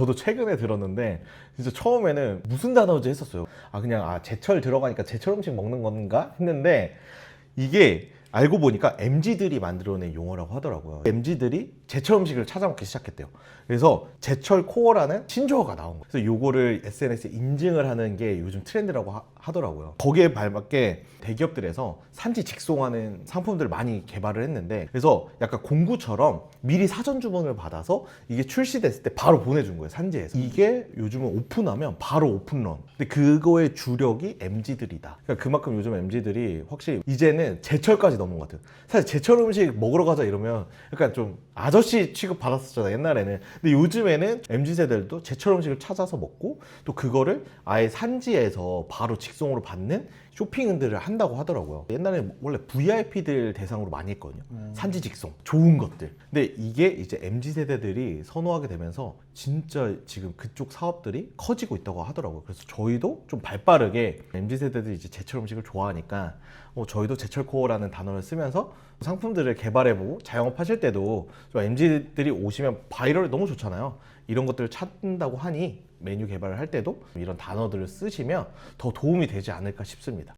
저도 최근에 들었는데 진짜 처음에는 무슨 단어지 했었어요. 아 그냥 아 제철 들어가니까 제철 음식 먹는 건가 했는데 이게 알고 보니까 MZ들이 만들어낸 용어라고 하더라고요. MZ들이 제철 음식을 찾아 먹기 시작했대요. 그래서 제철 코어라는 신조어가 나온 거예요. 그래서 요거를 SNS에 인증을 하는 게 요즘 트렌드라고 하, 더라고요 거기에 발맞게 대기업들에서 산지 직송하는 상품들을 많이 개발을 했는데 그래서 약간 공구처럼 미리 사전 주문을 받아서 이게 출시됐을 때 바로 보내준 거예요 산지에서 이게 요즘은 오픈하면 바로 오픈런 근데 그거의 주력이 MZ들이다 그러니까 그만큼 요즘 MZ들이 확실히 이제는 제철까지 넘은 것 같아요 사실 제철 음식 먹으러 가자 이러면 약간 좀 아저씨 취급 받았었잖아요 옛날에는 근데 요즘에는 MZ 세대들도 제철 음식을 찾아서 먹고 또 그거를 아예 산지에서 바로 직송으로 받는 쇼핑들을 한다고 하더라고요. 옛날에 원래 VIP들 대상으로 많이 했거든요. 산지 직송, 좋은 것들. 근데 이게 이제 MZ 세대들이 선호하게 되면서 진짜 지금 그쪽 사업들이 커지고 있다고 하더라고요. 그래서 저희도 좀 발빠르게 MZ 세대들이 이제 제철 음식을 좋아하니까 어, 저희도 제철 코어라는 단어를 쓰면서 상품들을 개발해보고 자영업하실 때도 MZ들이 오시면 바이럴이 너무 좋잖아요. 이런 것들을 찾는다고 하니 메뉴 개발을 할 때도 이런 단어들을 쓰시면 더 도움이 되지 않을까 싶습니다.